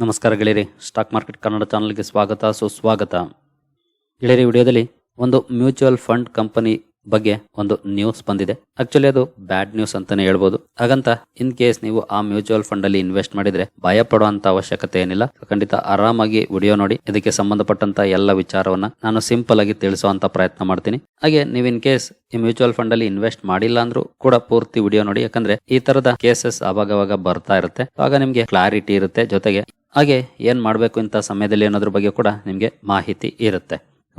ನಮಸ್ಕಾರ ಗೆಳೆಯರಿ, stock market Kannada ಚಾನಲ್ಗೆ ಸ್ವಾಗತ, ಸುಸ್ವಾಗತ. ಗೆಳೆಯರಿ ವಿಡಿಯೋದಲ್ಲಿ ಒಂದು ಮ್ಯೂಚುವಲ್ ಫಂಡ್ ಕಂಪನಿ ಬಗ್ಗೆ ಒಂದು ನ್ಯೂಸ್ ಬಂದಿದೆ. ಆಕ್ಚುಲಿ ಅದು ಬ್ಯಾಡ್ ನ್ಯೂಸ್ ಅಂತಾನೆ ಹೇಳ್ಬೋದು. ಹಾಗಂತ ಇನ್ ಕೇಸ್ ನೀವು ಆ ಮ್ಯೂಚುವಲ್ ಫಂಡ್ ಅಲ್ಲಿ ಇನ್ವೆಸ್ಟ್ ಮಾಡಿದ್ರೆ ಭಯ ಪಡುವಂತ ಅವಶ್ಯಕತೆ ಏನಿಲ್ಲ. ಖಂಡಿತ ಆರಾಮಾಗಿ ವಿಡಿಯೋ ನೋಡಿ, ಇದಕ್ಕೆ ಸಂಬಂಧಪಟ್ಟಂತ ಎಲ್ಲ ವಿಚಾರವನ್ನ ನಾನು ಸಿಂಪಲ್ ಆಗಿ ತಿಳಿಸುವಂತ ಪ್ರಯತ್ನ ಮಾಡ್ತೀನಿ. ಹಾಗೆ ನೀವು ಇನ್ ಕೇಸ್ ಈ ಮ್ಯೂಚುವಲ್ ಫಂಡ್ ಅಲ್ಲಿ ಇನ್ವೆಸ್ಟ್ ಮಾಡಿಲ್ಲ ಅಂದ್ರೂ ಕೂಡ ಪೂರ್ತಿ ವಿಡಿಯೋ ನೋಡಿ, ಯಾಕಂದ್ರೆ ಈ ತರದ ಕೇಸಸ್ ಅವಾಗವಾಗ ಬರ್ತಾ ಇರುತ್ತೆ. ಆಗ ನಿಮ್ಗೆ ಕ್ಲಾರಿಟಿ ಇರುತ್ತೆ. ಜೊತೆಗೆ ಹಾಗೆ ಏನು ಮಾಡಬೇಕು ಇಂಥ ಸಮಯದಲ್ಲಿ ಅನ್ನೋದ್ರ ಬಗ್ಗೆ ಕೂಡ ನಿಮಗೆ ಮಾಹಿತಿ ಇರುತ್ತೆ.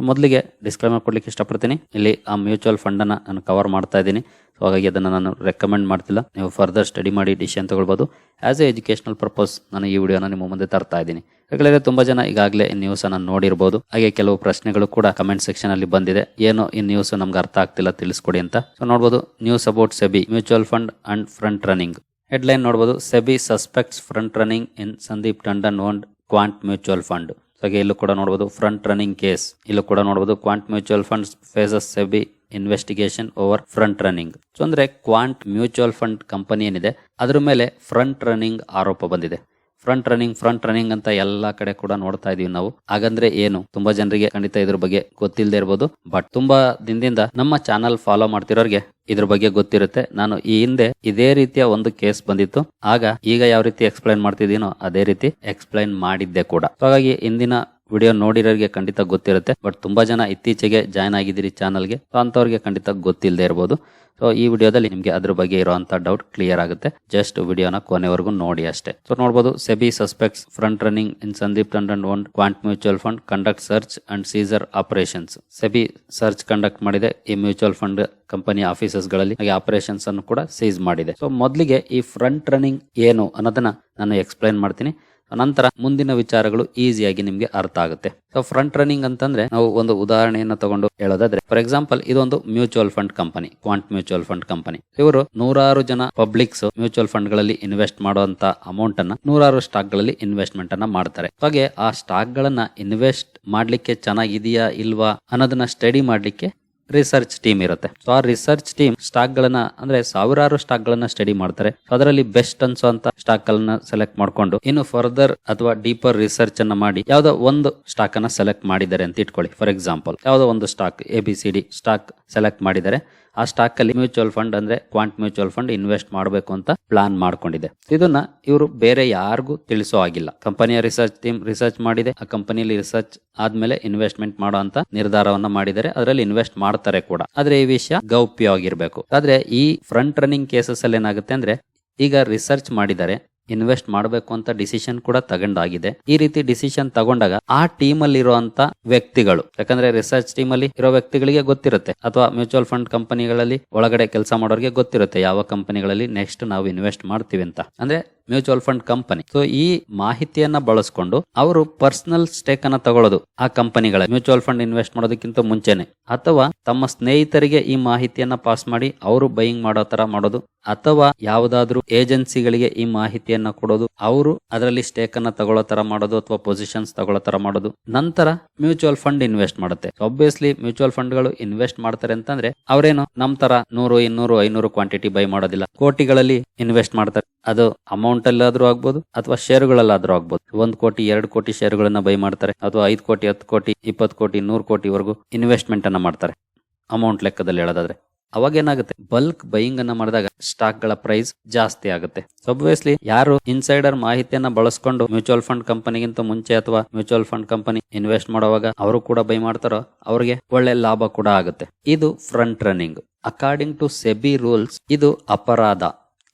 ಮೊದಲಿಗೆ ಡಿಸ್ಕ್ಲೈಮರ್ ಕೊಡ್ಲಿಕ್ಕೆ ಇಷ್ಟಪಡ್ತೀನಿ. ಇಲ್ಲಿ ಆ ಮ್ಯೂಚುವಲ್ ಫಂಡನ್ನು ನಾನು ಕವರ್ ಮಾಡ್ತಾ ಇದ್ದೀನಿ. ಸೊ ಹಾಗಾಗಿ ಅದನ್ನು ನಾನು ರೆಕಮೆಂಡ್ ಮಾಡ್ತಿಲ್ಲ. ನೀವು ಫರ್ದರ್ ಸ್ಟಡಿ ಮಾಡಿ ಡಿಸಿಷನ್ ತೊಗೊಳ್ಬೋದು. ಆ್ಯಸ್ ಎ ಎಜುಕೇಶನಲ್ ಪರ್ಪಸ್ ನಾನು ಈ ವಿಡಿಯೋನ ನಿಮ್ಮ ಮುಂದೆ ತರ್ತಾ ಇದ್ದೀನಿ. ಯಾಕಂದರೆ ತುಂಬ ಜನ ಈಗಾಗಲೇ ಈ ನ್ಯೂಸ್ ಅನ್ನ ನೋಡಿರ್ಬೋದು. ಹಾಗೆ ಕೆಲವು ಪ್ರಶ್ನೆಗಳು ಕೂಡ ಕಮೆಂಟ್ ಸೆಕ್ಷನಲ್ಲಿ ಬಂದಿದೆ. ಏನು ಈ ನ್ಯೂಸ್ ನಮ್ಗೆ ಅರ್ಥ ಆಗ್ತಿಲ್ಲ ತಿಳಿಸ್ಕೊಡಿ ಅಂತ. ಸೊ ನೋಡ್ಬೋದು news about SEBI mutual fund and front running headline ನೋಡ್ಬೋದು. SEBI suspects front running in Sandeep Tandon own Quant mutual fund. ಹಾಗೆ ಇಲ್ಲೂ ಕೂಡ ನೋಡಬಹುದು ಫ್ರಂಟ್ ರನ್ನಿಂಗ್ ಕೇಸ್. ಇಲ್ಲೂ ಕೂಡ ನೋಡಬಹುದು Quant mutual funds faces SEBI investigation over front running. So ಅಂದ್ರೆ Quant mutual fund company ಏನಿದೆ, ಅದ್ರ ಮೇಲೆ ಫ್ರಂಟ್ ರನ್ನಿಂಗ್ ಆರೋಪ ಬಂದಿದೆ. ಫ್ರಂಟ್ ರನ್ನಿಂಗ್ ಫ್ರಂಟ್ ರನ್ನಿಂಗ್ ಅಂತ ಎಲ್ಲಾ ಕಡೆ ಕೂಡ ನೋಡ್ತಾ ಇದೀವಿ ನಾವು. ಹಾಗಂದ್ರೆ ಏನು? ತುಂಬಾ ಜನರಿಗೆ ಖಂಡಿತ ಇದ್ರ ಬಗ್ಗೆ ಗೊತ್ತಿಲ್ಲದೆ ಇರ್ಬೋದು. ಬಟ್ ತುಂಬಾ ದಿನದಿಂದ ನಮ್ಮ ಚಾನಲ್ ಫಾಲೋ ಮಾಡ್ತಿರೋರಿಗೆ ಇದ್ರ ಬಗ್ಗೆ ಗೊತ್ತಿರುತ್ತೆ. ನಾನು ಈ ಹಿಂದೆ ಇದೇ ರೀತಿಯ ಒಂದು ಕೇಸ್ ಬಂದಿತ್ತು. ಆಗ ಈಗ ಯಾವ ರೀತಿ ಎಕ್ಸ್ಪ್ಲೈನ್ ಮಾಡ್ತಿದ್ದೀನೋ ಅದೇ ರೀತಿ ಎಕ್ಸ್ಪ್ಲೈನ್ ಮಾಡಿದ್ದೆ ಕೂಡ. ಹಾಗಾಗಿ ಇಂದಿನ ವಿಡಿಯೋ ನೋಡಿರೋರಿಗೆ ಖಂಡಿತ ಗೊತ್ತಿರುತ್ತೆ. ಬಟ್ ತುಂಬಾ ಜನ ಇತ್ತೀಚೆಗೆ ಜಾಯ್ನ್ ಆಗಿದ್ದೀರಿ ಚಾನಲ್ಗೆ ಸೊ ಅಂತವ್ರಿಗೆ ಖಂಡಿತ ಗೊತ್ತಿಲ್ಲದೆ ಇರ್ಬೋದು. ಸೊ ಈ ವಿಡಿಯೋದಲ್ಲಿ ನಿಮಗೆ ಅದ್ರ ಬಗ್ಗೆ ಇರುವಂತ ಡೌಟ್ ಕ್ಲಿಯರ್ ಆಗುತ್ತೆ. ಜಸ್ಟ್ ವಿಡಿಯೋನ ಕೊನೆವರೆಗೂ ನೋಡಿ ಅಷ್ಟೇ. ಸೊ ನೋಡಬಹುದು SEBI suspects front running in Sandeep Tandon one Quant mutual fund conduct search and seizure operations SEBI search conduct ಮಾಡಿದೆ. ಈ ಮ್ಯೂಚುವಲ್ ಫಂಡ್ ಕಂಪನಿ ಆಫೀಸಸ್ಗಳಲ್ಲಿ ಹಾಗೆ ಆಪರೇಷನ್ಸ್ ಅನ್ನು ಕೂಡ ಸೀಸ್ ಮಾಡಿದೆ. ಸೊ ಮೊದಲಿಗೆ ಈ ಫ್ರಂಟ್ ರನ್ನಿಂಗ್ ಏನು ಅನ್ನೋದನ್ನ ನಾನು ಎಕ್ಸ್ಪ್ಲೈನ್ ಮಾಡ್ತೀನಿ. ನಂತರ ಮುಂದಿನ ವಿಚಾರಗಳು ಈಸಿಯಾಗಿ ನಿಮ್ಗೆ ಅರ್ಥ ಆಗುತ್ತೆ. ಸೊ ಫ್ರಂಟ್ ರನ್ನಿಂಗ್ ಅಂತಂದ್ರೆ ನಾವು ಒಂದು ಉದಾಹರಣೆಯನ್ನ ತಗೊಂಡು ಹೇಳೋದಾದ್ರೆ ಫಾರ್ ಎಕ್ಸಾಂಪಲ್ ಇದೊಂದು mutual fund company Quant mutual fund company ಇವರು ನೂರಾರು ಜನ ಪಬ್ಲಿಕ್ಸ್ ಮ್ಯೂಚುವಲ್ ಫಂಡ್ಗಳಲ್ಲಿ ಇನ್ವೆಸ್ಟ್ ಮಾಡುವಂತ ಅಮೌಂಟ್ ಅನ್ನ ನೂರಾರು ಸ್ಟಾಕ್ಗಳಲ್ಲಿ ಇನ್ವೆಸ್ಟ್ಮೆಂಟ್ ಅನ್ನ ಮಾಡ್ತಾರೆ. ಹಾಗೆ ಆ ಸ್ಟಾಕ್ ಗಳನ್ನ ಇನ್ವೆಸ್ಟ್ ಮಾಡ್ಲಿಕ್ಕೆ ಚೆನ್ನಾಗಿದೆಯಾ ಇಲ್ವಾ ಅನ್ನೋದನ್ನ ಸ್ಟಡಿ ಮಾಡ್ಲಿಕ್ಕೆ ರಿಸರ್ಚ್ ಟೀಮ್ ಇರುತ್ತೆ. ಸೊ ಆ ರಿಸರ್ಚ್ ಟೀಮ್ ಸ್ಟಾಕ್ ಗಳನ್ನ ಅಂದ್ರೆ ಸಾವಿರಾರು ಸ್ಟಾಕ್ ಗಳನ್ನ ಸ್ಟಡಿ ಮಾಡ್ತಾರೆ ಅದರಲ್ಲಿ ಬೆಸ್ಟ್ ಅನ್ಸುವಂತ ಸ್ಟಾಕ್ ಗಳನ್ನ ಸೆಲೆಕ್ಟ್ ಮಾಡ್ಕೊಂಡು, ಇನ್ನು ಫರ್ದರ್ ಅಥವಾ ಡೀಪರ್ ರಿಸರ್ಚ್ ಅನ್ನ ಮಾಡಿ, ಯಾವ್ದೋ ಒಂದು ಸ್ಟಾಕ್ ಅನ್ನ ಸೆಲೆಕ್ಟ್ ಮಾಡಿದ್ದಾರೆ ಅಂತ ಇಟ್ಕೊಳ್ಳಿ. ಫಾರ್ ಎಕ್ಸಾಂಪಲ್ ಯಾವ್ದೋ ಒಂದು ಸ್ಟಾಕ್ ಎ ಸ್ಟಾಕ್ ಸೆಲೆಕ್ಟ್ ಮಾಡಿದ್ದಾರೆ. ಆ ಸ್ಟಾಕ್ ಅಲ್ಲಿ ಮ್ಯೂಚುವಲ್ ಫಂಡ್ ಅಂದ್ರೆ ಕ್ವಾಂಟ್ ಮ್ಯೂಚುವಲ್ ಫಂಡ್ ಇನ್ವೆಸ್ಟ್ ಮಾಡಬೇಕು ಅಂತ ಪ್ಲಾನ್ ಮಾಡ್ಕೊಂಡಿದೆ. ಇದನ್ನ ಇವರು ಬೇರೆ ಯಾರಿಗೂ ತಿಳಿಸೋ ಆಗಿಲ್ಲ ಕಂಪನಿಯ ರಿಸರ್ಚ್ ಟೀಮ್ ರಿಸರ್ಚ್ ಮಾಡಿದೆ. ಆ ಕಂಪನಿಯಲ್ಲಿ ರಿಸರ್ಚ್ ಆದ್ಮೇಲೆ ಇನ್ವೆಸ್ಟ್ಮೆಂಟ್ ಮಾಡೋ ಅಂತ ನಿರ್ಧಾರವನ್ನ ಮಾಡಿದರೆ ಅದರಲ್ಲಿ ಇನ್ವೆಸ್ಟ್ ಮಾಡ್ತಾರೆ ಕೂಡ. ಆದ್ರೆ ಈ ವಿಷಯ ಗೌಪ್ಯವಾಗಿರ್ಬೇಕು. ಆದ್ರೆ ಈ ಫ್ರಂಟ್ ರನ್ನಿಂಗ್ ಕೇಸಸ್ ಅಲ್ಲಿ ಏನಾಗುತ್ತೆ ಅಂದ್ರೆ ಈಗ ರಿಸರ್ಚ್ ಮಾಡಿದ್ದಾರೆ. ಇನ್ವೆಸ್ಟ್ ಮಾಡಬೇಕು ಅಂತ ಡಿಸಿಷನ್ ಕೂಡ ತಗೊಂಡಾಗಿದೆ. ಈ ರೀತಿ ಡಿಸಿಷನ್ ತಗೊಂಡಾಗ ಆ ಟೀಮ್ ಅಲ್ಲಿ ಇರುವಂತ ವ್ಯಕ್ತಿಗಳು, ಯಾಕಂದ್ರೆ ರಿಸರ್ಚ್ ಟೀಮ್ ಅಲ್ಲಿ ಇರೋ ವ್ಯಕ್ತಿಗಳಿಗೆ ಗೊತ್ತಿರುತ್ತೆ, ಅಥವಾ ಮ್ಯೂಚುವಲ್ ಫಂಡ್ ಕಂಪನಿಗಳಲ್ಲಿ ಒಳಗಡೆ ಕೆಲಸ ಮಾಡೋರಿಗೆ ಗೊತ್ತಿರುತ್ತೆ ಯಾವ ಕಂಪನಿಗಳಲ್ಲಿ ನೆಕ್ಸ್ಟ್ ನಾವು ಇನ್ವೆಸ್ಟ್ ಮಾಡ್ತೀವಿ ಅಂತ. ಅಂದ್ರೆ ಮ್ಯೂಚುವಲ್ ಫಂಡ್ ಕಂಪನಿ. ಸೊ ಈ ಮಾಹಿತಿಯನ್ನ ಬಳಸ್ಕೊಂಡು ಅವರು ಪರ್ಸನಲ್ ಸ್ಟೇಕ್ ಅನ್ನ ತಗೊಳ್ಳೋದು ಆ ಕಂಪನಿಗಳ ಮ್ಯೂಚುವಲ್ ಫಂಡ್ ಇನ್ವೆಸ್ಟ್ ಮಾಡೋದಕ್ಕಿಂತ ಮುಂಚೆನೆ. ಅಥವಾ ತಮ್ಮ ಸ್ನೇಹಿತರಿಗೆ ಈ ಮಾಹಿತಿಯನ್ನ ಪಾಸ್ ಮಾಡಿ ಅವರು ಬೈಯಿಂಗ್ ಮಾಡೋ ತರ ಮಾಡೋದು. ಅಥವಾ ಯಾವುದಾದ್ರೂ ಏಜೆನ್ಸಿಗಳಿಗೆ ಈ ಮಾಹಿತಿಯನ್ನ ಕೊಡೋದು. ಅವರು ಅದರಲ್ಲಿ ಸ್ಟೇಕ್ ಅನ್ನ ತಗೊಳ್ಳೋ ತರ ಮಾಡೋದು ಅಥವಾ ಪೊಸಿಷನ್ಸ್ ತಗೊಳ್ಳೋ ತರ ಮಾಡೋದು. ನಂತರ ಮ್ಯೂಚುವಲ್ ಫಂಡ್ ಇನ್ವೆಸ್ಟ್ ಮಾಡುತ್ತೆ. ಆಬ್ವಿಯಸ್ಲಿ ಮ್ಯೂಚುವಲ್ ಫಂಡ್ಗಳು ಇನ್ವೆಸ್ಟ್ ಮಾಡ್ತಾರೆ ಅಂತಂದ್ರೆ ಅವರೇನು ನಮ್ ತರ ನೂರು, ಇನ್ನೂರು, ಐನೂರು ಕ್ವಾಂಟಿಟಿ ಬೈ ಮಾಡೋದಿಲ್ಲ. ಕೋಟಿಗಳಲ್ಲಿ ಇನ್ವೆಸ್ಟ್ ಮಾಡ್ತಾರೆ. ಅದು ಅಮೌಂಟ್ ಅಲ್ಲಾದ್ರೂ ಆಗ್ಬೋದು ಅಥವಾ ಷೇರುಗಳಲ್ಲಾದ್ರೂ ಆಗ್ಬೋದು. ಒಂದ್ ಕೋಟಿ, ಎರಡು ಕೋಟಿ ಷೇರುಗಳನ್ನ ಬೈ ಮಾಡ್ತಾರೆ. ಅಥವಾ ಐದು ಕೋಟಿ, ಹತ್ತು ಕೋಟಿ, ಇಪ್ಪತ್ತು ಕೋಟಿ, ನೂರು ಕೋಟಿವರೆಗೂ ಇನ್ವೆಸ್ಟ್ಮೆಂಟ್ ಅನ್ನ ಮಾಡ್ತಾರೆ. ಅಮೌಂಟ್ ಲೆಕ್ಕದಲ್ಲಿ ಹೇಳೋದಾದ್ರೆ. ಅವಾಗ ಏನಾಗುತ್ತೆ? ಬಲ್ಕ್ ಬೈಯಿಂಗ್ ಅನ್ನ ಮಾಡಿದಾಗ ಸ್ಟಾಕ್ಗಳ ಪ್ರೈಸ್ ಜಾಸ್ತಿ ಆಗುತ್ತೆ. ಒಬ್ವಿಯಸ್ಲಿ ಯಾರು ಇನ್ಸೈಡರ್ ಮಾಹಿತಿಯನ್ನ ಬಳಸ್ಕೊಂಡು ಮ್ಯೂಚುವಲ್ ಫಂಡ್ ಕಂಪನಿಗಿಂತ ಮುಂಚೆ ಅಥವಾ ಮ್ಯೂಚುವಲ್ ಫಂಡ್ ಕಂಪನಿ ಇನ್ವೆಸ್ಟ್ ಮಾಡುವಾಗ ಅವರು ಕೂಡ ಬೈ ಮಾಡ್ತಾರೋ, ಅವ್ರಿಗೆ ಒಳ್ಳೆ ಲಾಭ ಕೂಡ ಆಗುತ್ತೆ. ಇದು front running according to SEBI rules ಇದು ಅಪರಾಧ.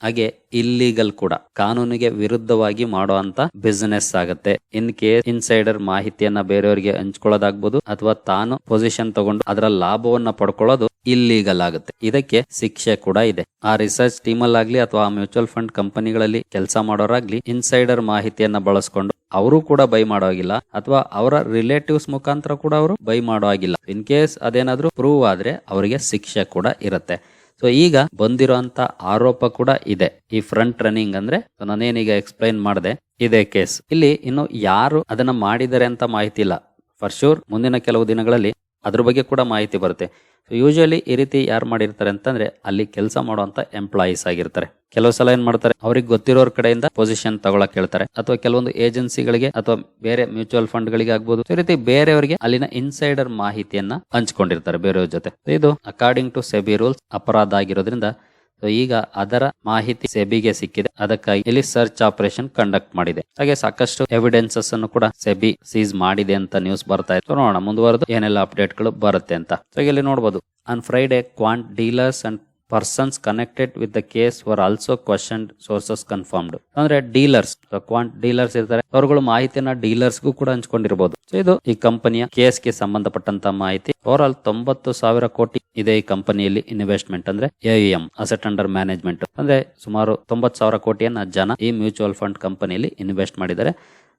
ಹಾಗೆ ಇಲ್ಲಿಗಲ್ ಕೂಡ. ಕಾನೂನಿಗೆ ವಿರುದ್ಧವಾಗಿ ಮಾಡುವಂತ ಬಿಸಿನೆಸ್ ಆಗುತ್ತೆ. ಇನ್ ಕೇಸ್ ಇನ್ಸೈಡರ್ ಮಾಹಿತಿಯನ್ನ ಬೇರೆಯವರಿಗೆ ಹಂಚ್ಕೊಳ್ಳೋದಾಗ್ಬೋದು, ಅಥವಾ ತಾನು ಪೊಸಿಷನ್ ತಗೊಂಡು ಅದರ ಲಾಭವನ್ನ ಪಡ್ಕೊಳ್ಳೋದು ಇಲ್ಲೀಗಲ್ ಆಗುತ್ತೆ. ಇದಕ್ಕೆ ಶಿಕ್ಷೆ ಕೂಡ ಇದೆ. ಆ ರಿಸರ್ಚ್ ಟೀಮ್ ಅಲ್ಲಾಗ್ಲಿ ಅಥವಾ ಮ್ಯೂಚುವಲ್ ಫಂಡ್ ಕಂಪನಿಗಳಲ್ಲಿ ಕೆಲಸ ಮಾಡೋರಾಗ್ಲಿ ಇನ್ಸೈಡರ್ ಮಾಹಿತಿಯನ್ನ ಬಳಸ್ಕೊಂಡು ಅವರು ಕೂಡ ಬೈ ಮಾಡೋ ಹಾಗಿಲ್ಲ, ಅಥವಾ ಅವರ ರಿಲೇಟಿವ್ಸ್ ಮುಖಾಂತರ ಕೂಡ ಅವರು ಬೈ ಮಾಡೋ ಆಗಿಲ್ಲ ಇನ್ ಕೇಸ್ ಅದೇನಾದ್ರೂ ಪ್ರೂವ್ ಆದ್ರೆ ಅವರಿಗೆ ಶಿಕ್ಷೆ ಕೂಡ ಇರುತ್ತೆ. ಸೊ ಈಗ ಬಂದಿರೋಂತ ಆರೋಪ ಕೂಡ ಇದೆ. ಈ ಫ್ರಂಟ್ ರನ್ನಿಂಗ್ ಅಂದ್ರೆ ನಾನೇನೀಗ ಎಕ್ಸ್ಪ್ಲೈನ್ ಮಾಡಿದೆ, ಇದೇ ಕೇಸ್ ಇಲ್ಲಿ ಇನ್ನು ಯಾರು ಅದನ್ನ ಮಾಡಿದ್ದಾರೆ ಅಂತ ಮಾಹಿತಿ ಇಲ್ಲ. ಫರ್ ಶೂರ್ ಮುಂದಿನ ಕೆಲವು ದಿನಗಳಲ್ಲಿ ಅದ್ರ ಬಗ್ಗೆ ಕೂಡ ಮಾಹಿತಿ ಬರುತ್ತೆ. ಯೂಶಲಿ ಈ ರೀತಿ ಯಾರು ಮಾಡಿರ್ತಾರೆ ಅಂತಂದ್ರೆ ಅಲ್ಲಿ ಕೆಲಸ ಮಾಡುವಂತ ಎಂಪ್ಲಾಯೀಸ್ ಆಗಿರ್ತಾರೆ. ಕೆಲವು ಸಲ ಏನ್ ಮಾಡ್ತಾರೆ, ಅವ್ರಿಗೆ ಗೊತ್ತಿರೋರ ಕಡೆಯಿಂದ ಪೊಸಿಷನ್ ತಗೊಳಕ್ ಹೇಳ್ತಾರೆ. ಅಥವಾ ಕೆಲವೊಂದು ಏಜೆನ್ಸಿಗಳಿಗೆ ಅಥವಾ ಬೇರೆ ಮ್ಯೂಚುವಲ್ ಫಂಡ್ ಗಳಿಗೆ ಆಗ್ಬೋದು ಈ ರೀತಿ ಬೇರೆಯವರಿಗೆ ಅಲ್ಲಿನ ಇನ್ಸೈಡರ್ ಮಾಹಿತಿಯನ್ನ ಹಂಚ್ಕೊಂಡಿರ್ತಾರೆ ಬೇರೆಯವ್ರ ಜೊತೆ. ಇದು ಅಕಾರ್ಡಿಂಗ್ ಟು ಸೆಬಿ ರೂಲ್ಸ್ ಅಪರಾಧ ಆಗಿರೋದ್ರಿಂದ ಸೊ ಈಗ ಅದರ ಮಾಹಿತಿ ಸೆಬಿಗೆ ಸಿಕ್ಕಿದೆ. ಅದಕ್ಕಾಗಿ ಇಲ್ಲಿ ಸರ್ಚ್ ಆಪರೇಷನ್ ಕಂಡಕ್ಟ್ ಮಾಡಿದೆ. ಹಾಗೆ ಸಾಕಷ್ಟು ಎವಿಡೆನ್ಸಸ್ ಅನ್ನು ಕೂಡ ಸೆಬಿ ಸೀಸ್ ಮಾಡಿದೆ ಅಂತ ನ್ಯೂಸ್ ಬರ್ತಾ ಇತ್ತು. ನೋಡೋಣ, ಮುಂದುವರೆದು ಏನೆಲ್ಲ ಅಪ್ಡೇಟ್ಗಳು ಬರುತ್ತೆ ಅಂತ. ಸೊ ಇಲ್ಲಿ ನೋಡಬಹುದು on Friday Quant dealers and persons connected with the case were also questioned sources confirmed ಅಂದ್ರೆ ಡೀಲರ್ಸ್ ಕ್ವಾಂಟ್ ಡೀಲರ್ಸ್ ಇರ್ತಾರೆ. ಅವರುಗಳು ಮಾಹಿತಿಯನ್ನ ಡೀಲರ್ಸ್ಗೂ ಕೂಡ ಹಂಚ್ಕೊಂಡಿರಬಹುದು ಸೊ ಇದು ಈ ಕಂಪನಿಯ ಕೇಸ್ಗೆ ಸಂಬಂಧಪಟ್ಟಂತ ಮಾಹಿತಿ. ಓವರ್ ಆಲ್ ತೊಂಬತ್ತು ಸಾವಿರ ಕೋಟಿ ಇದೆ ಕಂಪನಿಯಲ್ಲಿ ಇನ್ವೆಸ್ಟ್ಮೆಂಟ್ ಅಂದ್ರೆ ಎಇಎಂ ಅಸೆಟ್ ಅಂಡರ್ ಮ್ಯಾನೇಜ್ಮೆಂಟ್ ಅಂದ್ರೆ ಸುಮಾರು ತೊಂಬತ್ತು ಸಾವಿರ ಕೋಟಿಯನ್ನ ಜನ ಈ ಮ್ಯೂಚುವಲ್ ಫಂಡ್ ಕಂಪನಿಯಲ್ಲಿ ಇನ್ವೆಸ್ಟ್ ಮಾಡಿದ್ದಾರೆ.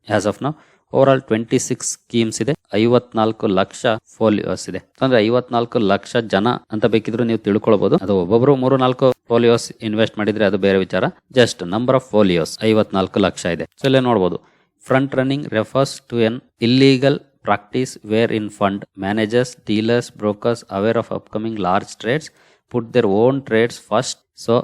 As of now over all twenty six schemes ಇದೆ, ಐವತ್ನಾಲ್ಕು ಲಕ್ಷ ಫೋಲಿಯೋಸ್ ಇದೆ. ಅಂದ್ರೆ ಐವತ್ನಾಲ್ಕು ಲಕ್ಷ ಜನ ಅಂತ ಬೇಕಿದ್ರು ನೀವು ತಿಳ್ಕೊಳ್ಬಹುದು ಅದು ಒಬ್ಬೊಬ್ರು ಮೂರು ನಾಲ್ಕು ಫೋಲಿಯೋಸ್ ಇನ್ವೆಸ್ಟ್ ಮಾಡಿದ್ರೆ ಅದು ಬೇರೆ ವಿಚಾರ. ಜಸ್ಟ್ ನಂಬರ್ ಆಫ್ ಫೋಲಿಯೋಸ್ ಐವತ್ನಾಲ್ಕು ಲಕ್ಷ ಇದೆ. ಸೊ ಇಲ್ಲೇ ನೋಡಬಹುದು front running refers to an illegal practice where in fund managers dealers brokers aware of upcoming large trades put their own trades first so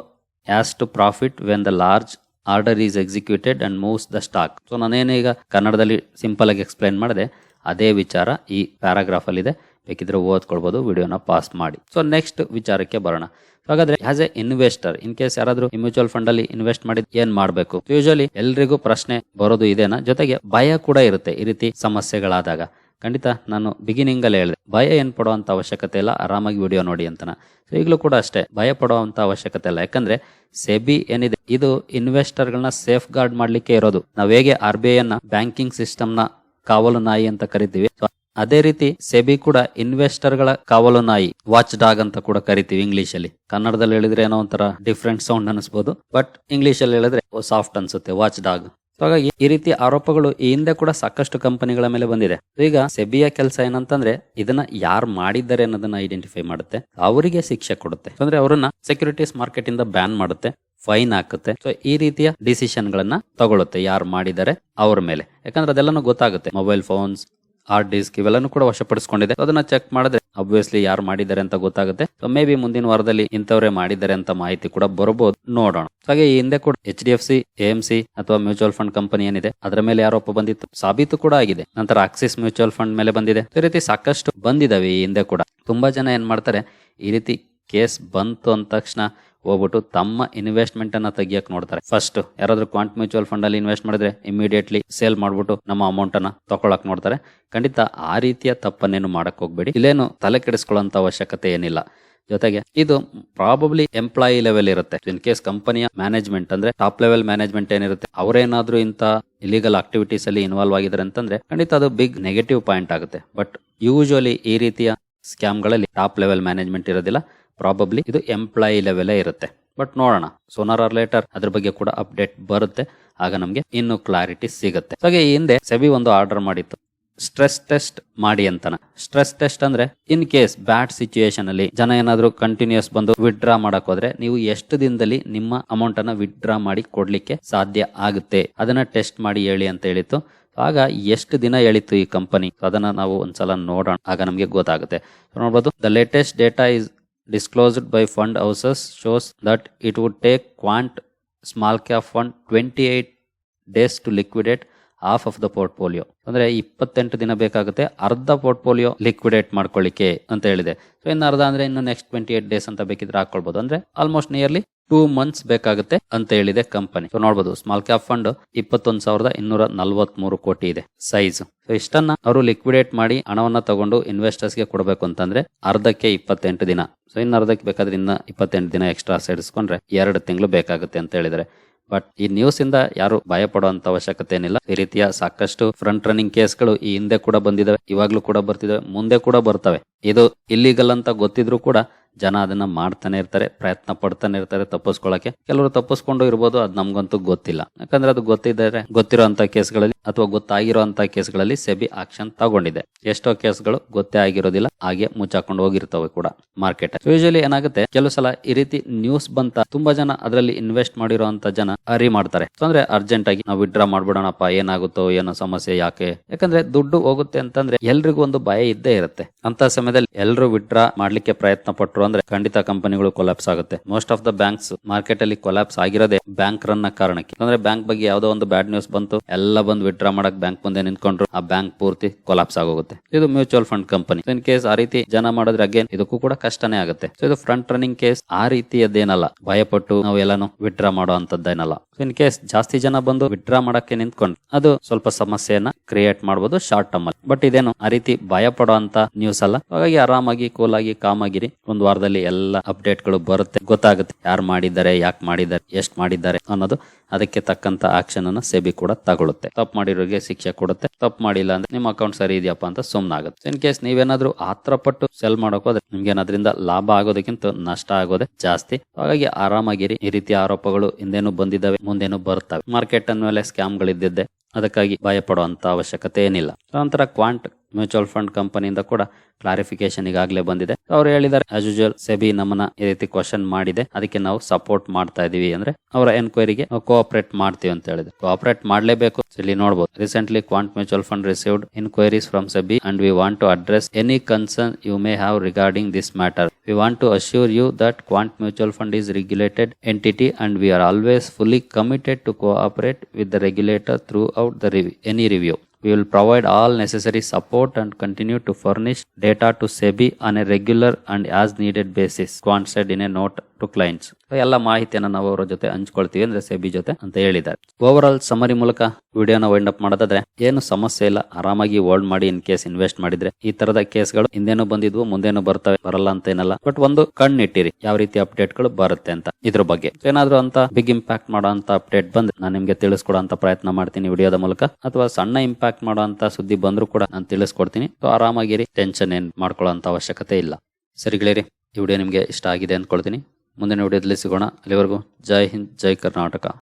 as to profit when the large order is executed and moves the stock so ನಾನೇನು ಈಗ ಕನ್ನಡದಲ್ಲಿ simple ಆಗಿ explain ಮಾಡಿದೆ ಅದೇ ವಿಚಾರ ಈ paragraph ಅಲ್ಲಿ ಇದೆ ಬೇಕಿದ್ರೆ ಓದ್ಕೊಳ್ಬೋದು, ವಿಡಿಯೋನ ಪಾಸ್ ಮಾಡಿ. ಸೊ ನೆಕ್ಸ್ಟ್ ವಿಚಾರಕ್ಕೆ ಬರೋಣ. ಹಾಗಾದ್ರೆ as a investor in case ಯಾರಾದ್ರೂ ಮ್ಯೂಚುವಲ್ ಫಂಡ್ ಅಲ್ಲಿ ಇನ್ವೆಸ್ಟ್ ಮಾಡಿದ್ ಏನ್ ಮಾಡಬೇಕು? ಯೂಶಲಿ ಎಲ್ರಿಗೂ ಪ್ರಶ್ನೆ ಬರೋದು ಇದೇನಾ? ಜೊತೆಗೆ ಭಯ ಕೂಡ ಇರುತ್ತೆ ಈ ರೀತಿ ಸಮಸ್ಯೆಗಳಾದಾಗ. ಖಂಡಿತ ನಾನು ಬಿಗಿನಿಂಗ್ ಅಲ್ಲಿ ಹೇಳಿದೆ. ಭಯ ಏನ್ ಪಡುವಂತ ಅವಶ್ಯಕತೆ ಇಲ್ಲ, ಆರಾಮಾಗಿ ವಿಡಿಯೋ ನೋಡಿ ಅಂತನ. ಸೊ ಈಗಲೂ ಕೂಡ ಅಷ್ಟೇ, ಭಯ ಪಡುವಂತ ಅವಶ್ಯಕತೆ ಇಲ್ಲ. ಯಾಕಂದ್ರೆ ಸೆಬಿ ಏನಿದೆ, ಇದು ಇನ್ವೆಸ್ಟರ್ ಗಳನ್ನ ಸೇಫ್ ಗಾರ್ಡ್ ಮಾಡ್ಲಿಕ್ಕೆ ಇರೋದು. ನಾವ್ ಹೇಗೆ ಆರ್ ಬಿ ಐ ಬ್ಯಾಂಕಿಂಗ್ ಸಿಸ್ಟಮ್ನ ಕಾವಲು ನಾಯಿ ಅಂತ ಕರಿತೀವಿ. ಅದೇ ರೀತಿ ಸೆಬಿ ಕೂಡ ಇನ್ವೆಸ್ಟರ್ಗಳ ಕಾವಲು ನಾಯಿ ವಾಚ್ ಡಾಗ್ ಅಂತ ಕೂಡ ಕರಿತೀವಿ ಇಂಗ್ಲಿಷ್ ಅಲ್ಲಿ ಕನ್ನಡದಲ್ಲಿ ಹೇಳಿದ್ರೆ ಏನೋ ಒಂಥರ ಡಿಫ್ರೆಂಟ್ ಸೌಂಡ್ ಅನಿಸ್ಬೋದು ಬಟ್ ಇಂಗ್ಲಿಷ್ ಅಲ್ಲಿ ಹೇಳಿದ್ರೆ ಸಾಫ್ಟ್ ಅನ್ಸುತ್ತೆ ವಾಚ್ ಡಾಗ್. ಹಾಗಾಗಿ ಈ ರೀತಿ ಆರೋಪಗಳು ಈ ಹಿಂದೆ ಕೂಡ ಸಾಕಷ್ಟು ಕಂಪನಿಗಳ ಮೇಲೆ ಬಂದಿದೆ. ಈಗ ಸೆಬಿಯ ಕೆಲಸ ಏನಂತಂದ್ರೆ ಇದನ್ನ ಯಾರು ಮಾಡಿದ್ದಾರೆ ಅನ್ನೋದನ್ನ ಐಡೆಂಟಿಫೈ ಮಾಡುತ್ತೆ, ಅವರಿಗೆ ಶಿಕ್ಷೆ ಕೊಡುತ್ತೆ. ಅಂದ್ರೆ ಅವರನ್ನ ಸೆಕ್ಯೂರಿಟೀಸ್ ಮಾರ್ಕೆಟ್ ಇಂದ ಬ್ಯಾನ್ ಮಾಡುತ್ತೆ ಫೈನ್ ಹಾಕುತ್ತೆ. ಸೊ ಈ ರೀತಿಯ ಡಿಸಿಷನ್ ಗಳನ್ನ ತಗೊಳುತ್ತೆ ಯಾರು ಮಾಡಿದ್ದಾರೆ ಅವ್ರ ಮೇಲೆ. ಯಾಕಂದ್ರೆ ಅದೆಲ್ಲನೂ ಗೊತ್ತಾಗುತ್ತೆ ಮೊಬೈಲ್ ಫೋನ್ಸ್ ಹಾರ್ಡ್ ಡಿಸ್ಕ್ ಇವೆಲ್ಲನೂ ಕೂಡ ವಶಪಡಿಸಿಕೊಂಡಿದೆ. ಅದನ್ನ ಚೆಕ್ ಮಾಡಿದ್ರೆ ಅಬ್ವಿಯಸ್ಲಿ ಯಾರು ಮಾಡಿದ್ದಾರೆ ಅಂತ ಗೊತ್ತಾಗುತ್ತೆ. ಮೇ ಬಿ ಮುಂದಿನ ವಾರದಲ್ಲಿ ಇಂಥವ್ರೆ ಮಾಡಿದ್ದಾರೆ ಅಂತ ಮಾಹಿತಿ ಕೂಡ ಬರಬಹುದು. ನೋಡೋಣ. ಹಾಗೆ ಈ ಹಿಂದೆ ಕೂಡ H D F C M C ಅಥವಾ ಮ್ಯೂಚುವಲ್ ಫಂಡ್ ಕಂಪನಿ ಏನಿದೆ, ಅದರ ಮೇಲೆ ಆರೋಪ ಬಂದಿತ್ತು. ಸಾಬೀತು ಕೂಡ ಆಗಿದೆ. ನಂತರ ಆಕ್ಸಿಸ್ ಮ್ಯೂಚುವಲ್ ಫಂಡ್ ಮೇಲೆ ಬಂದಿದೆ. ಈ ರೀತಿ ಸಾಕಷ್ಟು ಬಂದಿದಾವೆ ಈ ಹಿಂದೆ ಕೂಡ. ತುಂಬಾ ಜನ ಏನ್ ಮಾಡ್ತಾರೆ, ಈ ರೀತಿ ಕೇಸ್ ಬಂತು ಅಂದ ತಕ್ಷಣ ಹೋಗ್ಬಿಟ್ಟು ತಮ್ಮ ಇನ್ವೆಸ್ಟ್ಮೆಂಟ್ ಅನ್ನ ತೆಗಿಯಕ್ ನೋಡ್ತಾರೆ. ಫಸ್ಟ್ ಯಾರಾದ್ರೂ ಕ್ವಾಂಟ್ ಮ್ಯೂಚುವಲ್ ಫಂಡ್ ಅಲ್ಲಿ ಇನ್ವೆಸ್ಟ್ ಮಾಡಿದ್ರೆ ಇಮಿಡಿಯೇಟ್ಲಿ ಸೇಲ್ ಮಾಡ್ಬಿಟ್ಟು ನಮ್ಮ ಅಮೌಂಟ್ ಅನ್ನ ತಗೊಳಕ್ ನೋಡ್ತಾರೆ. ಖಂಡಿತ ಆ ರೀತಿಯ ತಪ್ಪನ್ನೇನು ಮಾಡಕ್ ಹೋಗ್ಬೇಡಿ. ಇಲ್ಲೇನು ತಲೆ ಕೆಡಿಸ್ಕೊಳ್ಳೋಂತ ಅವಶ್ಯಕತೆ ಏನಿಲ್ಲ. ಜೊತೆಗೆ ಇದು ಪ್ರಾಬಬ್ಲಿ ಎಂಪ್ಲಾಯಿ ಲೆವೆಲ್ ಇರುತ್ತೆ. ಇನ್ ಕೇಸ್ ಕಂಪನಿಯ ಮ್ಯಾನೇಜ್ಮೆಂಟ್ ಅಂದ್ರೆ ಟಾಪ್ ಲೆವೆಲ್ ಮ್ಯಾನೇಜ್ಮೆಂಟ್ ಏನಿರುತ್ತೆ, ಅವರೇನಾದ್ರೂ ಇಂತ ಇಲಿಗಲ್ ಆಕ್ಟಿವಿಟೀಸ್ ಅಲ್ಲಿ ಇನ್ವಾಲ್ವ್ ಆಗಿದ್ರೆ ಅಂತಂದ್ರೆ ಖಂಡಿತ ಅದು ಬಿಗ್ ನೆಗೆಟಿವ್ ಪಾಯಿಂಟ್ ಆಗುತ್ತೆ. ಬಟ್ ಯೂಶುವಲಿ ಈ ರೀತಿಯ ಸ್ಕ್ಯಾಮ್ಗಳಲ್ಲಿ ಟಾಪ್ ಲೆವೆಲ್ ಮ್ಯಾನೇಜ್ಮೆಂಟ್ ಇರೋದಿಲ್ಲ. ಪ್ರಾಬಬ್ಲಿ ಇದು ಎಂಪ್ಲಾಯಿ ಲೆವೆಲೇ ಇರುತ್ತೆ. ಬಟ್ ನೋಡೋಣ. ಸೋನಾರ್ ಆರ್ ಲೇಟರ್ ಅದ್ರ ಬಗ್ಗೆ ಕೂಡ ಅಪ್ಡೇಟ್ ಬರುತ್ತೆ. ಆಗ ನಮಗೆ ಇನ್ನು ಕ್ಲಾರಿಟಿ ಸಿಗುತ್ತೆ. ಹಾಗೆ ಹಿಂದೆ ಸೆಬಿ ಒಂದು ಆರ್ಡರ್ ಮಾಡಿತ್ತು. ಸ್ಟ್ರೆಸ್ ಟೆಸ್ಟ್ ಮಾಡಿ ಅಂತಾನ. ಸ್ಟ್ರೆಸ್ ಟೆಸ್ಟ್ ಅಂದ್ರೆ ಇನ್ ಕೇಸ್ ಬ್ಯಾಡ್ ಸಿಚುಯೇಷನ್ ಅಲ್ಲಿ ಜನ ಏನಾದರೂ ಕಂಟಿನ್ಯೂಸ್ ಬಂದು ವಿಡ್ರಾ ಮಾಡಕ್ ಹೋದ್ರೆ ನೀವು ಎಷ್ಟು ದಿನದಲ್ಲಿ ನಿಮ್ಮ ಅಮೌಂಟ್ ಅನ್ನ ವಿಡ್ರಾ ಮಾಡಿ ಕೊಡ್ಲಿಕ್ಕೆ ಸಾಧ್ಯ ಆಗುತ್ತೆ. ಅದನ್ನ ಟೆಸ್ಟ್ ಮಾಡಿ ಹೇಳಿ ಅಂತ ಹೇಳಿತ್ತು. ಆಗ ಎಷ್ಟು ದಿನ ಹೇಳಿತ್ತು ಈ ಕಂಪನಿ ಅದನ್ನ ನಾವು ಒಂದ್ಸಲ ನೋಡೋಣ. ಆಗ ನಮಗೆ ಗೊತ್ತಾಗುತ್ತೆ. ನೋಡ್ಬೋದು the latest data is disclosed by fund houses shows that it would take quant small cap fund 28 days to liquidate half of the portfolio ಅಂದ್ರೆ ಇಪ್ಪತ್ತೆಂಟು ದಿನ ಬೇಕಾಗುತ್ತೆ ಅರ್ಧ ಪೋರ್ಟ್ಫೋಲಿಯೋ ಲಿಕ್ವಿಡೇಟ್ ಮಾಡ್ಕೊಳ್ಳಿಕ್ಕೆ ಅಂತ ಹೇಳಿದೆ. ಸೊ ಇನ್ನು ಅರ್ಧ ಅಂದ್ರೆ ಇನ್ನು ನೆಕ್ಸ್ಟ್ ಟ್ವೆಂಟಿ ಏಟ್ ಡೇಸ್ ಅಂತ ಬೇಕಿದ್ರೆ ಹಾಕೊಳ್ಬಹುದು ಅಂದ್ರೆ ಆಲ್ಮೋಸ್ಟ್ ನಿಯರ್ಲಿ ಟೂ ಮಂತ್ಸ್ ಬೇಕಾಗುತ್ತೆ ಅಂತ ಹೇಳಿದೆ ಕಂಪನಿ. ಸೊ ನೋಡಬಹುದು ಸ್ಮಾಲ್ ಕ್ಯಾಪ್ ಫಂಡ್ ಇಪ್ಪತ್ತೊಂದು ಸಾವಿರದ ಇನ್ನೂರ ನಲ್ವತ್ ಮೂರು ಕೋಟಿ ಇದೆ ಸೈಜ್ ಸೊ ಇಷ್ಟನ್ನ ಅವರು ಲಿಕ್ವಿಡೇಟ್ ಮಾಡಿ ಹಣವನ್ನ ತಗೊಂಡು ಇನ್ವೆಸ್ಟರ್ಸ್ಗೆ ಕೊಡಬೇಕು ಅಂತಂದ್ರೆ ಅರ್ಧಕ್ಕೆ ಇಪ್ಪತ್ತೆಂಟು ದಿನ. ಸೊ ಇನ್ನು ಅರ್ಧಕ್ಕೆ ಬೇಕಾದ್ರೆ ಇನ್ನ ಇಪ್ಪತ್ತೆಂಟು ದಿನ ಎಕ್ಸ್ಟ್ರಾ ಸೇರಿಸ್ಕೊಂಡ್ರೆ ಎರಡು ತಿಂಗಳು ಬೇಕಾಗುತ್ತೆ ಅಂತ ಹೇಳಿದ್ರೆ ಬಟ್ ಈ ನ್ಯೂಸ್ ಇಂದ ಯಾರು ಭಯ ಪಡುವಂತ ಅವಶ್ಯಕತೆ ಏನಿಲ್ಲ. ಈ ರೀತಿಯ ಸಾಕಷ್ಟು ಫ್ರಂಟ್ ರನ್ನಿಂಗ್ ಕೇಸ್ಗಳು ಈ ಹಿಂದೆ ಕೂಡ ಬಂದಿದಾವೆ, ಇವಾಗ್ಲೂ ಕೂಡ ಬರ್ತಿದಾವೆ, ಮುಂದೆ ಕೂಡ ಬರ್ತವೆ. ಇದು ಇಲ್ಲಿಗಲ್ ಅಂತ ಗೊತ್ತಿದ್ರು ಕೂಡ ಜನ ಅದನ್ನ ಮಾಡ್ತಾನೆ ಇರ್ತಾರೆ, ಪ್ರಯತ್ನ ಪಡ್ತಾನೆ ಇರ್ತಾರೆ ತಪ್ಪಿಸ್ಕೊಳಕ್ಕೆ. ಕೆಲವರು ತಪ್ಪಿಸ್ಕೊಂಡು ಇರ್ಬೋದು, ಅದು ನಮ್ಗಂತೂ ಗೊತ್ತಿಲ್ಲ. ಯಾಕಂದ್ರೆ ಅದು ಗೊತ್ತಿದ್ದಾರೆ ಗೊತ್ತಿರೋಂತ ಕೇಸ್ಗಳಲ್ಲಿ ಅಥವಾ ಗೊತ್ತಾಗಿರೋಂತ ಕೇಸ್ಗಳಲ್ಲಿ ಸೆಬಿ ಆಕ್ಷನ್ ತಗೊಂಡಿದೆ. ಎಷ್ಟೋ ಕೇಸ್ಗಳು ಗೊತ್ತೇ ಆಗಿರೋದಿಲ್ಲ, ಹಾಗೆ ಮುಚ್ಚಾಕೊಂಡು ಹೋಗಿರ್ತವೆ ಕೂಡ ಮಾರ್ಕೆಟ್ ಯೂಶಲಿ ಏನಾಗುತ್ತೆ, ಕೆಲವು ಸಲ ಈ ರೀತಿ ನ್ಯೂಸ್ ಬಂತ, ತುಂಬಾ ಜನ ಅದರಲ್ಲಿ ಇನ್ವೆಸ್ಟ್ ಮಾಡಿರೋಂತ ಜನ ಅರಿ ಮಾಡ್ತಾರೆ. ಅಂದ್ರೆ ಅರ್ಜೆಂಟ್ ಆಗಿ ನಾವು ವಿಡ್ರಾ ಮಾಡ್ಬಿಡೋಣಪ್ಪ, ಏನಾಗುತ್ತೋ, ಏನೋ ಸಮಸ್ಯೆ ಯಾಕೆ? ಯಾಕಂದ್ರೆ ದುಡ್ಡು ಹೋಗುತ್ತೆ ಅಂತಂದ್ರೆ ಎಲ್ರಿಗೂ ಒಂದು ಭಯ ಇದ್ದೇ ಇರುತ್ತೆ. ಅಂತ ಸಮಯದಲ್ಲಿ ಎಲ್ಲರೂ ವಿಡ್ರಾ ಮಾಡ್ಲಿಕ್ಕೆ ಪ್ರಯತ್ನ ಪಟ್ರು ಅಂದ್ರೆ ಖಂಡಿತ ಕಂಪನಿಗಳು ಕೊಲಾಪ್ಸ್ ಆಗುತ್ತೆ. Most of the banks market ಅಲ್ಲಿ ಕೊಲಾಪ್ಸ್ ಆಗಿರೋದೇ ಬ್ಯಾಂಕ್ ರನ್ ಕಾರಣಕ್ಕೆ. ಅಂದ್ರೆ ಬ್ಯಾಂಕ್ ಬಗ್ಗೆ ಯಾವ್ದೋ ಒಂದು ಬ್ಯಾಡ್ ನ್ಯೂಸ್ ಬಂತು, ಎಲ್ಲ ಬಂದು ವಿಡ್ರಾ ಮಾಡಕ್ ಬ್ಯಾಂಕ್ ಮುಂದೆ ನಿಂತ್ಕೊಂಡ್ರು, ಆ ಬ್ಯಾಂಕ್ ಪೂರ್ತಿ ಕೊಲಾಪ್ಸ್ ಆಗೋಗುತ್ತೆ. ಇದು mutual fund company in case ಆ ರೀತಿ ಜನ ಮಾಡಿದ್ರೆ ಅಗೇನ್ ಇದಕ್ಕೂ ಕೂಡ ಕಷ್ಟನೇ ಆಗುತ್ತೆ. ಸೊ ಇದು ಫ್ರಂಟ್ ರನ್ನಿಂಗ್ ಕೇಸ್ ಆ ರೀತಿಯದ್ದೇನಲ್ಲ, ಭಯಪಟ್ಟು ನಾವು ಎಲ್ಲಾನು ವಿಡ್ರಾ ಮಾಡೋ ಅಂತದ್ದೇನಲ್ಲ ಇನ್ ಕೇಸ್ ಜಾಸ್ತಿ ಜನ ಬಂದು ವಿಡ್ರಾ ಮಾಡಕ್ಕೆ ನಿಂತ್ಕೊಂಡು ಅದು ಸ್ವಲ್ಪ ಸಮಸ್ಯೆಯನ್ನ ಕ್ರಿಯೇಟ್ ಮಾಡಬಹುದು ಶಾರ್ಟ್ ಟರ್ಮ್ ಅಲ್ಲಿ. ಬಟ್ ಇದೇನು ಆ ರೀತಿ ಭಯ ಪಡೋ ಅಂತ ನ್ಯೂಸ್ ಅಲ್ಲ. ಹಾಗಾಗಿ ಆರಾಮಾಗಿ ಕೂಲ್ ಆಗಿ ಕಾಮ್ ಆಗಿರಿ. ಒಂದ್ ವಾರದಲ್ಲಿ ಎಲ್ಲ ಅಪ್ಡೇಟ್ಗಳು ಬರುತ್ತೆ. ಗೊತ್ತಾಗುತ್ತೆ ಯಾರು ಮಾಡಿದ್ದಾರೆ, ಯಾಕೆ ಮಾಡಿದ್ದಾರೆ, ಎಷ್ಟು ಮಾಡಿದ್ದಾರೆ ಅನ್ನೋದು. ಅದಕ್ಕೆ ತಕ್ಕಂತ ಆಕ್ಷನ್ ಅನ್ನ ಸೆಬಿ ಕೂಡ ತಗೊಳುತ್ತೆ. ತಪ್ಪು ಮಾಡಿರೋರಿಗೆ ಶಿಕ್ಷೆ ಕೊಡುತ್ತೆ. ತಪ್ಪು ಮಾಡಿಲ್ಲ ಅಂದ್ರೆ ನಿಮ್ಮ ಅಕೌಂಟ್ ಸರಿ ಇದೆಯಪ್ಪ ಅಂತ ಸುಮ್ಮನಾಗುತ್ತೆ ಇನ್ ಕೇಸ್ ನೀವೇನಾದ್ರೂ ಆತ್ರ ಪಟ್ಟು ಸೆಲ್ ಮಾಡೋಕ್ ಹೋದ್ರೆ ನಿಮ್ಗೆ ಅದರಿಂದ ಲಾಭ ಆಗೋದಕ್ಕಿಂತ ನಷ್ಟ ಆಗೋದೇ ಜಾಸ್ತಿ. ಹಾಗಾಗಿ ಆರಾಮಾಗಿರಿ. ಈ ರೀತಿಯ ಆರೋಪಗಳು ಹಿಂದೇನು ಬಂದಿದ್ದಾವೆ, ಮುಂದೇನು ಬರ್ತವೆ ಮಾರ್ಕೆಟ್ ಮೇಲೆ ಸ್ಕ್ಯಾಮ್ ಗಳಿದ್ದಿದ್ದೆ. ಅದಕ್ಕಾಗಿ ಭಯ ಪಡುವಂತ ಅವಶ್ಯಕತೆ ಏನಿಲ್ಲ. ನಂತರ ಕ್ವಾಂಟ್ ಮ್ಯೂಚುವಲ್ ಫಂಡ್ ಕಂಪನಿಯಿಂದ ಕೂಡ ಕ್ಲಾರಿಫಿಕೇಶನ್ ಈಗಾಗಲೇ ಬಂದಿದೆ. ಅವ್ರು ಹೇಳಿದ್ದಾರೆ ಆಸ್ ಯೂಶುವಲ್ ಸೆಬಿ ನಮ್ಮನ್ನ ಈ ರೀತಿ ಕ್ವಶನ್ ಮಾಡಿದೆ. ಅದಕ್ಕೆ ನಾವು ಸಪೋರ್ಟ್ ಮಾಡ್ತಾ ಇದೀವಿ. ಅಂದ್ರೆ ಅವರ ಎನ್ಕ್ವೈರಿಗೆ ಕೋಆಪರೇಟ್ ಮಾಡ್ತೀವಿ ಅಂತ ಹೇಳಿದ್ರು. ಕೋಆಪರೇಟ್ ಮಾಡಲೇಬೇಕು. ಇಲ್ಲಿ ನೋಡಬಹುದು recently Quant mutual fund received inquiries from SEBI and we want to address any concern you may have regarding this matter we want to assure you that Quant mutual fund is regulated entity and we are always fully committed to cooperate with the regulator throughout the rev- any review. We will provide all necessary support and continue to furnish data to SEBI on a regular and as needed basis, Quant said in a note to clients ಎಲ್ಲ ಮಾಹಿತಿಯನ್ನು ನಾವು ಅವರ ಜೊತೆ ಹಂಚ್ಕೊಳ್ತೀವಿ ಅಂದ್ರೆ SEBI ಜೊತೆ ಅಂತ ಹೇಳಿದ್ದಾರೆ. Over all summary ಮೂಲಕ ವಿಡಿಯೋನ ವೈಂಡ್ ಅಪ್ ಮಾಡೋದಾದ್ರೆ ಏನು ಸಮಸ್ಯೆ ಇಲ್ಲ ಆರಾಮಾಗಿ ಹೋಲ್ಡ್ ಮಾಡಿ ಇನ್ ಕೇಸ್ ಇನ್ವೆಸ್ಟ್ ಮಾಡಿದ್ರೆ. ಈ ತರದ ಕೇಸ್ಗಳು ಹಿಂದೇನು ಬಂದಿದ್ವು ಮುಂದೇನು ಬರ್ತವೆ ಬರಲ್ಲ ಅಂತ ಏನಲ್ಲ. ಬಟ್ ಒಂದು ಕಣ್ಣಿಟ್ಟಿರಿ ಯಾವ ರೀತಿ ಅಪ್ಡೇಟ್ಗಳು ಬರುತ್ತೆ ಅಂತ ಇದ್ರ ಬಗ್ಗೆ. ಏನಾದ್ರು ಅಂತ ಬಿಗ್ ಇಂಪ್ಯಾಕ್ಟ್ ಮಾಡೋ ಅಂತ ಅಪ್ಡೇಟ್ ಬಂದ್ರೆ ನಾನು ನಿಮ್ಗೆ ತಿಳಿಸ್ಕೊಡೋ ಅಂತ ಪ್ರಯತ್ನ ಮಾಡ್ತೀನಿ ವಿಡಿಯೋದ ಮೂಲಕ. ಅಥವಾ ಸಣ್ಣ ಇಂಪ್ಯಾಕ್ಟ್ ಮಾಡೋ ಮಾಡುವಂತ ಸುದ್ದಿ ಬಂದ್ರು ಕೂಡ ನಾನು ತಿಳಿಸ್ಕೊಡ್ತೀನಿ. ಸೊ ಆರಾಮಾಗಿರಿ ಟೆನ್ಷನ್ ಏನ್ ಮಾಡ್ಕೊಳ್ಳೋ ಅಂತ ಅವಶ್ಯಕತೆ ಇಲ್ಲ. ಸರಿ ಗೆಳೆಯರಿ, ಈ ವಿಡಿಯೋ ನಿಮ್ಗೆ ಇಷ್ಟ ಆಗಿದೆ ಅಂದ್ಕೊಳ್ತೀನಿ. ಮುಂದಿನ ವಿಡಿಯೋದಲ್ಲಿ ಸಿಗೋಣ. ಅಲ್ಲಿವರೆಗೂ ಜೈ ಹಿಂದ್, ಜೈ ಕರ್ನಾಟಕ.